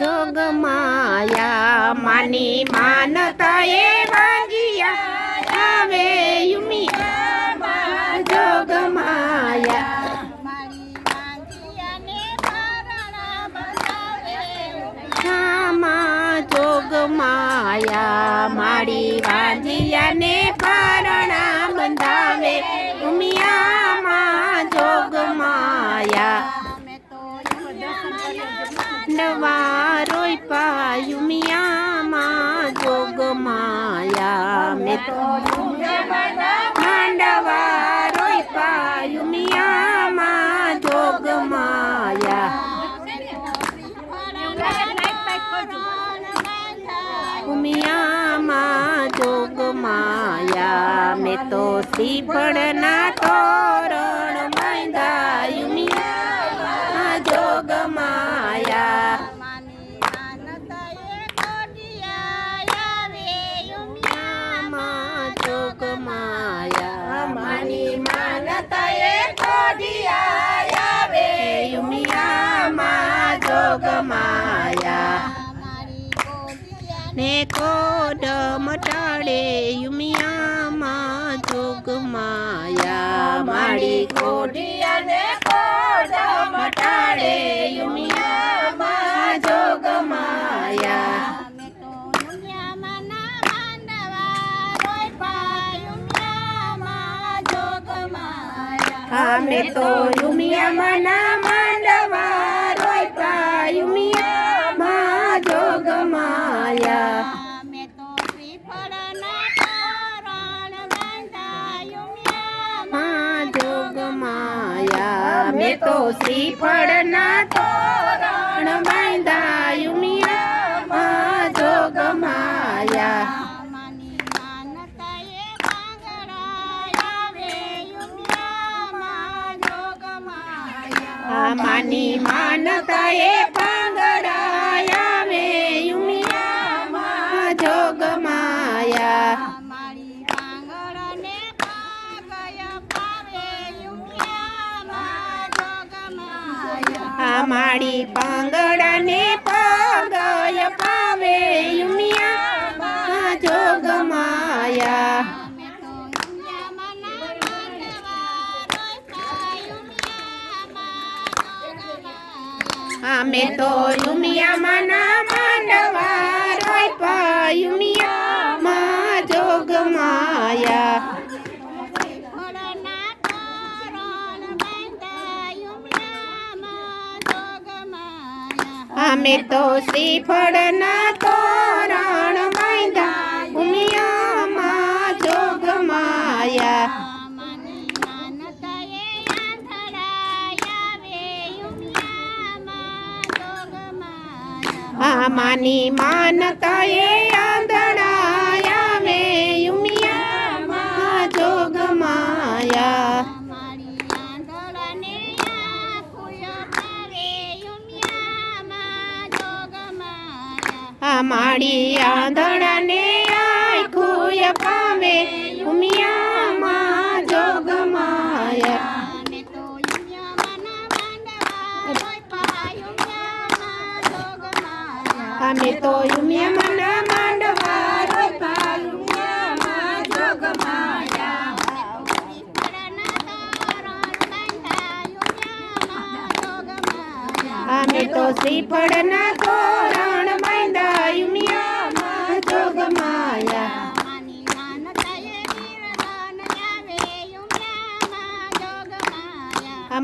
જોગમાયા માની માનતા એ વાગિયા. આવે યુમી જોગમાયા માયા મારી વાંજિયાને પરણા બંધાવે. જોગમાયા મેં તો માંડવા રોય પાયુમિયામાં જોગમાયા ઉમિયામાં મેં તો તોરણ ને કોડ મટાડે યુમિયામાં જોગમાયા મારી કોઢિયાને કોડ મટાડે યુમિયામાં જોગમાયા અમે તો યુમિયામાં માંડવા રોય પાયુમિયામાં જોગમાયા જોગ માયા. મેં તો શ્રીફળના તોરણ બાંધા યુમિયામાં જોગ માયા. માની માનતા એ માડી પાંગડાને પગય પાવે યુમિયામાં જોગમાયા અમે તો યુમિયામાં અમે તો શ્રીફળના તોરણ બાંધા ઉમિયામાં જોગમાયા આ માની માનતા એ આંધળાયા માડી આંધળાને આખુય પામે ઉમિયામાં જોગમાયા અમે તો ઉમિયામાં માંડવા રોપા જોગમાયા અમે તો શ્રીફળના તોરણ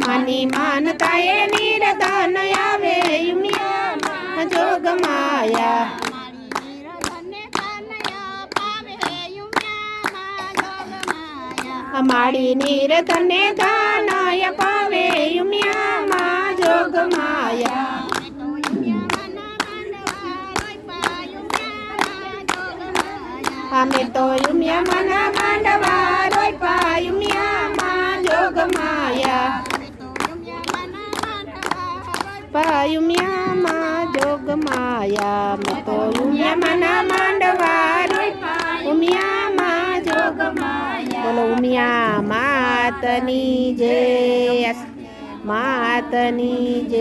અમાની માનતા એ નિરદાન આવે જોગ માયા. અમારી નિરધને દાનાય પાવે, યુમિયામાં જોગમાયા અમે તો યુમિયામાં માંડવા રોપા યુમિયામાં જોગમાયા પાયુમિયામાં જોગ માયા તો ઉમિયામાં માંડવા રોપા ઉમિયામાં જોગમાયા બોલો, ઉમિયા, માતની જય. માતની જય.